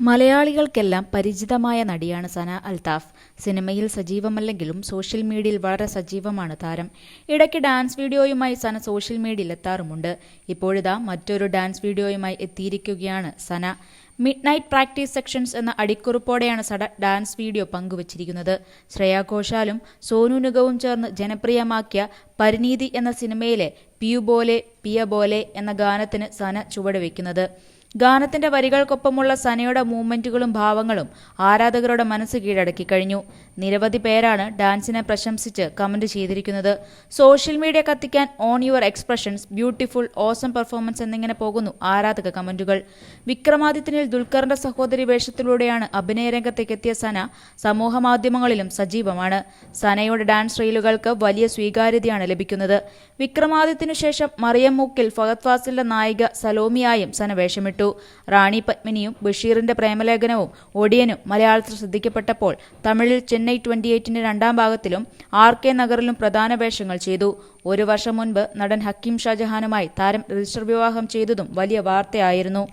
മലയാളികൾക്കെല്ലാം പരിചിതമായ നടിയാണ് സന അൽതാഫ്. സിനിമയിൽ സജീവമല്ലെങ്കിലും സോഷ്യൽ മീഡിയയിൽ വളരെ സജീവമാണ് താരം. ഇടയ്ക്ക് ഡാൻസ് വീഡിയോയുമായി സന സോഷ്യൽ മീഡിയയിൽ എത്താറുമുണ്ട്. ഇപ്പോഴിതാ മറ്റൊരു ഡാൻസ് വീഡിയോയുമായി എത്തിയിരിക്കുകയാണ് Sana. Midnight practice sections എന്ന അടിക്കുറിപ്പോടെയാണ് സട ഡാൻസ് വീഡിയോ പങ്കുവച്ചിരിക്കുന്നത്. ശ്രേയാ ഘോഷാലും സോനു നിഗവും ചേർന്ന് ജനപ്രിയമാക്കിയ പരിനീതി എന്ന സിനിമയിലെ പിയു ബോലെ പിയ ബോലെ എന്ന ഗാനത്തിന് സന ചുവടുവെക്കുന്നത്. ഗാനത്തിന്റെ വരികൾക്കൊപ്പമുള്ള സനയുടെ മൂവ്മെന്റുകളും ഭാവങ്ങളും ആരാധകരുടെ മനസ്സ് കീഴടക്കി കഴിഞ്ഞു. നിരവധി പേരാണ് ഡാൻസിനെ പ്രശംസിച്ച് കമന്റ് ചെയ്തിരിക്കുന്നത്. സോഷ്യൽ മീഡിയ കത്തിക്കാൻ on your expressions beautiful awesome performance എന്നിങ്ങനെ പോകുന്നു ആരാധക കമന്റുകൾ. വിക്രമാദിത്യനിൽ ദുൽഖറിന്റെ സഹോദരി വേഷത്തിലൂടെയാണ് അഭിനയ രംഗത്തേക്ക് എത്തിയ സന സമൂഹ മാധ്യമങ്ങളിലും സജീവമാണ്. സനയുടെ ഡാൻസ് റീലുകൾക്ക് വലിയ സ്വീകാര്യതയാണ് ലഭിക്കുന്നത്. വിക്രമാദിത്യനു ശേഷം മറിയം മൂക്കിൽ ഫഹദ് ഫാസിലിന്റെ നായിക സലോമിയായും സന വേഷമിട്ടു. റാണി പത്മിനിയും ബഷീറിന്റെ പ്രേമലേഖനവും ഒടിയനും മലയാളത്തിൽ ശ്രദ്ധിക്കപ്പെട്ടപ്പോൾ തമിഴിൽ ചെന്നൈ ട്വന്റി എയ്റ്റിന്റെ രണ്ടാം ഭാഗത്തിലും ആർ കെ നഗറിലും പ്രധാന വേഷങ്ങൾ ചെയ്തു. ഒരു വർഷം മുൻപ് നടൻ ഹക്കീം ഷാജഹാനുമായി താരം രജിസ്റ്റർ വിവാഹം ചെയ്തതും വലിയ വാർത്തയായിരുന്നു.